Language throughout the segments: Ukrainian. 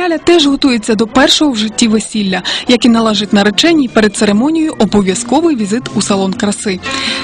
Ляля теж готується до першого в житті весілля, як і належить нареченій перед церемонією обов'язковий візит у салон краси.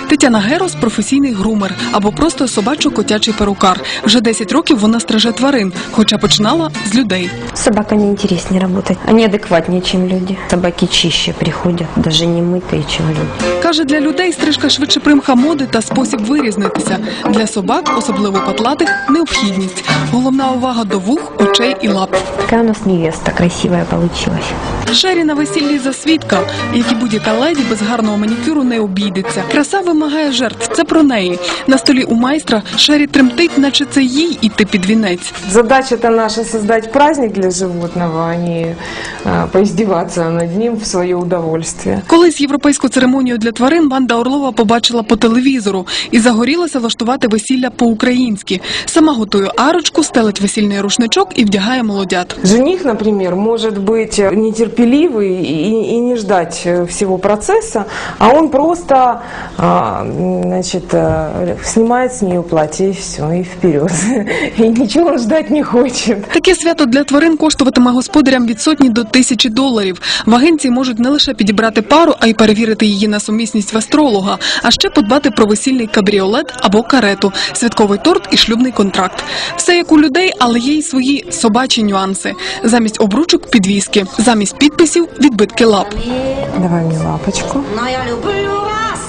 Тетяна Герос професійний грумер або просто собачо-котячий перукар. Вже 10 років вона стриже тварин, хоча починала з людей. С собаками интереснее работать. Они адекватнее, чем люди. Собаки чище приходят, даже не мытые, чем люди. Каже, для людей стрижка швидше примха моди та спосіб вирізнитися. Для собак, особливо потлатих, необхідність. Головна увага до вух, очей і лап. Такая у нас невеста красивая получилась. Шері на весіллі за свідка, як і будь-яка леді без гарного манікюру не обійдеться. Краса вимагає жертв. Це про неї. На столі у майстра Шері тремтить, наче це їй іти під вінець. Задача-то наша создать праздник для животного, а не а, над ним в свое удовольствие. Колись європейську церемонію для тварин Ванда Орлова побачила по телевізору і загорілася влаштувати весілля по-українськи. Сама готує арочку, стелить весільний рушничок і вдягає молодят. Жених, например, может быть нетерпеливый и, и не ждать э, всего процесса, а он просто а, значит, э, снимает с нее платье и все, и вперед. И ничего он ждать не хочет. Таке свято для тварин коштуватиме господарям від сотні до тисячі доларів. В агенції можуть не лише підібрати пару, а й перевірити її на сумісність в астролога, а ще подбати про весільний кабріолет або карету, святковий торт і шлюбний контракт. Все як у людей, але є й свої собачі нюанси. Замість обручок підвіски, замість підписів відбитки лап. Давай мне лапочку. Но я люблю вас.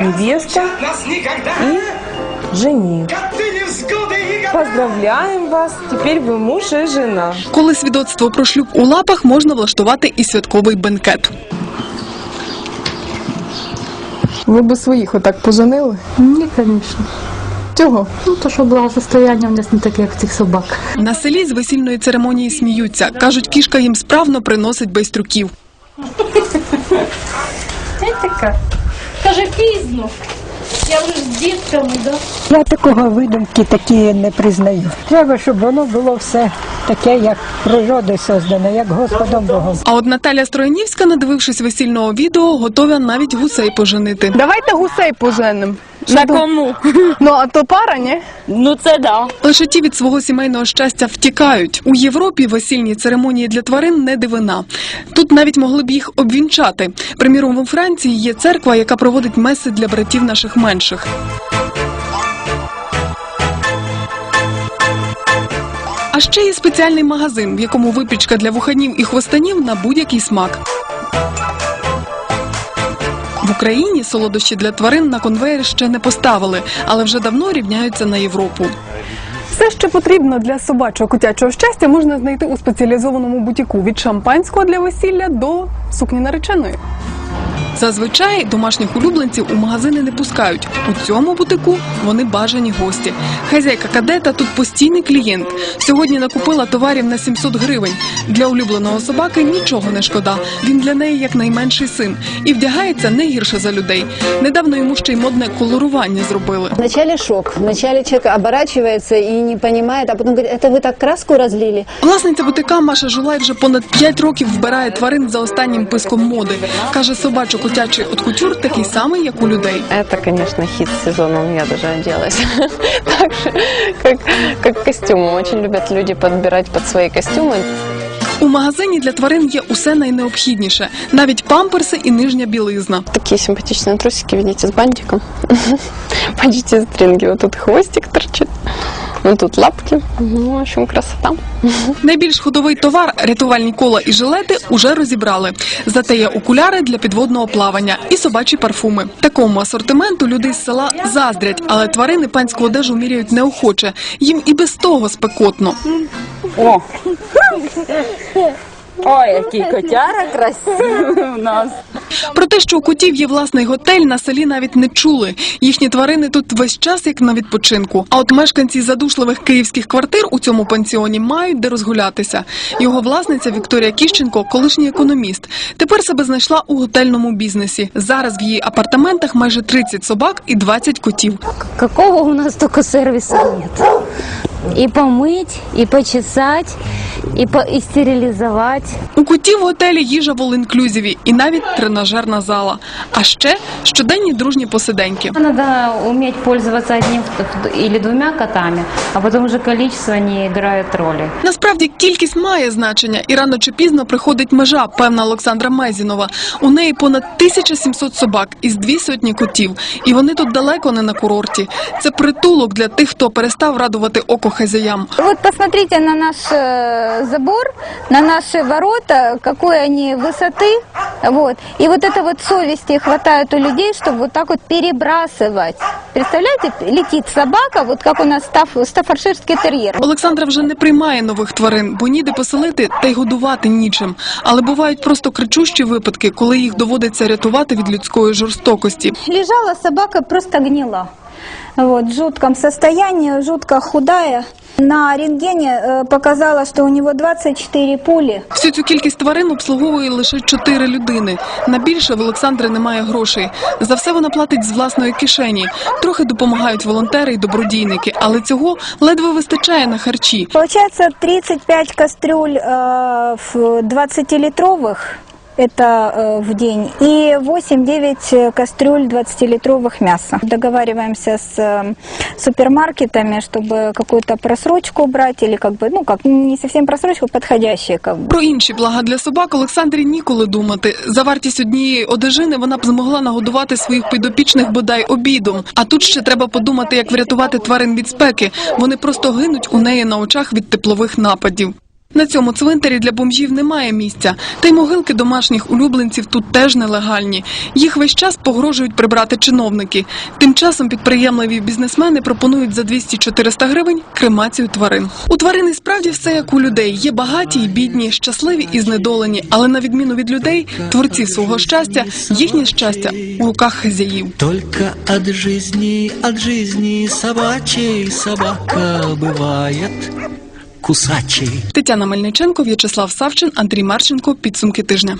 Невеста Нас никогда и жених. коты невзгоды и Поздравляем вас, теперь вы муж и жена. Коли свідоцтво про шлюб у лапах можна влаштувати і святковий бенкет. Ви би своїх отак поженили? Ні, звісно. Чого? Ну, то що благосостояння в нас не таке, як в цих собак. На селі з весільної церемонії сміються. кажуть, кішка їм справно приносить байстрюків. така. Каже, пізно. Я вже з дітками, да? Я такого видумки такі не признаю. Треба, щоб воно було все таке, як природою создане, як Господом Богом. А от Наталя Строянівська, надивившись весільного відео, готова навіть гусей поженити. Давайте гусей поженим. На кому? Ну, а то пара, ні? Ну це да. Лише ті від свого сімейного щастя втікають. У Європі весільні церемонії для тварин не дивина. Тут навіть могли б їх обвінчати. Приміром, у Франції є церква, яка проводить меси для братів наших менших. А ще є спеціальний магазин, в якому випічка для вуханів і хвостанів на будь-який смак. В Україні солодощі для тварин на конвеєр ще не поставили, але вже давно рівняються на Європу. Все, що потрібно для собачого котячого щастя, можна знайти у спеціалізованому бутіку від шампанського для весілля до сукні нареченої. Зазвичай домашніх улюбленців у магазини не пускають. У цьому бутику вони бажані гості. Хазяйка кадета тут постійний клієнт. Сьогодні накупила товарів на 700 гривень. Для улюбленого собаки нічого не шкода. Він для неї як найменший син і вдягається не гірше за людей. Недавно йому ще й модне колорування зробили. Вначале шок. Вначале человек оборачивается и не понимает, а потом говорит, это вы так краску разлили? Власниця бутика Маша Жулай вже понад 5 років вбирає тварин за останнім писком моди. Каже, собачо-котячий от кутюр такий самий, як у людей. Это, конечно, хит сезона. Я даже оделась. Так же, как, как костюмы. Очень любят люди подбирать под свои костюмы. У магазині для тварин є усе найнеобхідніше, навіть памперси і нижня білизна. Такие симпатичные трусики, видите, с бантиком. Почти стринги. Вот тут хвостик торчит. Тут лапки. Ну, в общем, красота. Найбільш ходовий товар рятувальні кола і жилети уже розібрали. Зате є окуляри для підводного плавання і собачі парфуми. Такому асортименту люди з села заздрять, але тварини панську одежу міряють неохоче. Їм і без того спекотно. О. Ой, який котяра красивий у нас. Про те, що у котів є власний готель, на селі навіть не чули. Їхні тварини тут весь час як на відпочинку. А от мешканці задушливих київських квартир у цьому пансіоні мають де розгулятися. Його власниця Вікторія Кіщенко, колишній економіст, тепер себе знайшла у готельному бізнесі. Зараз в її апартаментах майже 30 собак і 20 котів. Какого у нас только сервиса нет. И помыть, и почесать, и, по, и стерилизовать. У котів в готелі їжа в all-inclusive і навіть тренажерна зала. А ще щоденні дружні посиденьки. Надо уметь пользоваться одним или двумя котами, а потом уже количество не играет роли. Насправді кількість має значення, і рано чи пізно приходить межа, певна Олександра Мезінова. У неї понад 1700 собак із дві сотні котів, і вони тут далеко не на курорті. Це притулок для тих, хто перестав радувати око хазяям. Вот посмотрите на наш э, забор, на наши ворота, какой они высоты. Вот. И вот это вот совести хватает у людей, чтобы вот так вот перебрасывать. Представляете, летит собака, вот как у нас стаф, стаффорширский терьер. Олександра вже не приймає нових тварин, бо ніде поселити та й годувати нічим. Але бувають просто кричущі випадки, коли їх доводиться рятувати від людської жорстокості. Лежала собака, просто гнила. Вот, в жутком состоянии, жутко худая. На рентгене э, показала, что у него 24 пули. Всю цю кількість тварин обслуговує лише чотири людини. На більше в Олександри немає грошей. За все вона платить з власної кишені. Трохи допомагають волонтери і добродійники, але цього ледве вистачає на харчі. Получается 35 кастрюль э, в 20-литровых. Это э, в день. И 8-9 кастрюль 20-литровых мяса. Договариваемся с э, супермаркетами, чтобы какую-то просрочку брать или как бы, ну, как не совсем просрочку, подходящие как бы. Про інші блага для собак Олександрі ніколи думати. За вартість однієї одежини вона б змогла нагодувати своїх підопічних бодай обідом. А тут ще треба подумати, як врятувати тварин від спеки. Вони просто гинуть у неї на очах від теплових нападів. На цьому цвинтарі для бомжів немає місця, та й могилки домашніх улюбленців тут теж нелегальні. Їх весь час погрожують прибрати чиновники. Тим часом підприємливі бізнесмени пропонують за 200-400 гривень кремацію тварин. У тварин і справді все як у людей. Є багаті і бідні, щасливі і знедолені. Але на відміну від людей, творці свого щастя, їхнє щастя у руках хазяїв. Только от жизни, от жизни собачьей собака бывает кусачей. Тетяна Мельниченко, В'ячеслав Савчин, Андрій Марченко. Підсумки тижня.